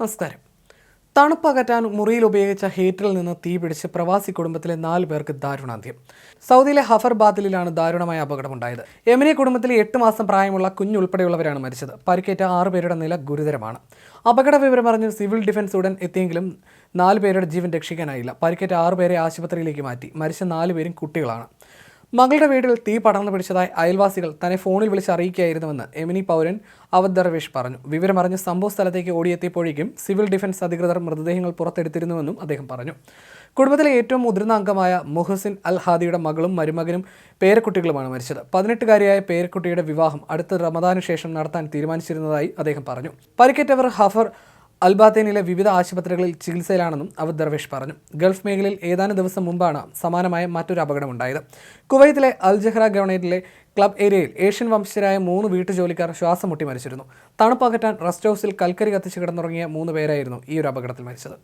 നമസ്കാരം. തണുപ്പകറ്റാൻ മുറിയിൽ ഉപയോഗിച്ച ഹീറ്ററിൽ നിന്ന് തീപിടിച്ച് പ്രവാസി കുടുംബത്തിലെ നാല് പേർക്ക് ദാരുണാന്ത്യം. സൗദിയിലെ ഹഫർ ഹഫർബാദിലാണ് ദാരുണമായ അപകടമുണ്ടായത്. യമനി കുടുംബത്തിലെ എട്ട് മാസം പ്രായമുള്ള കുഞ്ഞുൾപ്പെടെയുള്ളവരാണ് മരിച്ചത്. പരിക്കേറ്റ ആറ് പേരുടെ നില ഗുരുതരമാണ്. അപകട വിവരം അറിഞ്ഞ് സിവിൽ ഡിഫൻസ് ഉടൻ എത്തിയെങ്കിലും നാല് പേരുടെ ജീവൻ രക്ഷിക്കാനായില്ല. പരിക്കേറ്റ ആറ് പേരെ ആശുപത്രിയിലേക്ക് മാറ്റി. മരിച്ച നാലുപേരും കുട്ടികളാണ്. മകളുടെ വീട്ടിൽ തീ പടർന്നു പിടിച്ചതായി അയൽവാസികൾ തന്നെ ഫോണിൽ വിളിച്ച് അറിയിക്കുകയായിരുന്നുവെന്ന് എമിനി പൗരൻ അവധ് ദർവേഷ് പറഞ്ഞു. വിവരമറിഞ്ഞ് സംഭവ സ്ഥലത്തേക്ക് ഓടിയെത്തിയപ്പോഴേക്കും സിവിൽ ഡിഫൻസ് അധികൃതർ മൃതദേഹങ്ങൾ പുറത്തെടുത്തിരുന്നുവെന്നും അദ്ദേഹം പറഞ്ഞു. കുടുംബത്തിലെ ഏറ്റവും മുതിർന്ന അംഗമായ മുഹസിൻ അൽ ഹാദിയുടെ മകളും മരുമകനും പേരക്കുട്ടികളുമാണ് മരിച്ചത്. പതിനെട്ടുകാരിയായ പേരക്കുട്ടിയുടെ വിവാഹം അടുത്ത റമദാനു ശേഷം നടത്താൻ തീരുമാനിച്ചിരുന്നതായി അദ്ദേഹം പറഞ്ഞു. പരിക്കേറ്റവർ ഹഫർ അൽബാത്തേനിലെ വിവിധ ആശുപത്രികളിൽ ചികിത്സയിലാണെന്നും അവധ് ദർവേഷ് പറഞ്ഞു. ഗൾഫ് മേഖലയിൽ ഏതാനും ദിവസം മുമ്പാണ് സമാനമായ മറ്റൊരു അപകടമുണ്ടായത്. കുവൈത്തിലെ അൽ ജഹ്റ ഗവണേറ്റിലെ ക്ലബ് ഏരിയയിൽ ഏഷ്യൻ വംശജരായ മൂന്ന് വീട്ടുജോലിക്കാർ ശ്വാസം മുട്ടി മരിച്ചിരുന്നു തണുപ്പകറ്റാൻ റെസ്റ്റ് ഹൗസിൽ കൽക്കരി കത്തിച്ച് കിടന്നുറങ്ങിയ മൂന്ന് പേരായിരുന്നു ഈ ഒരു അപകടത്തിൽ മരിച്ചത്.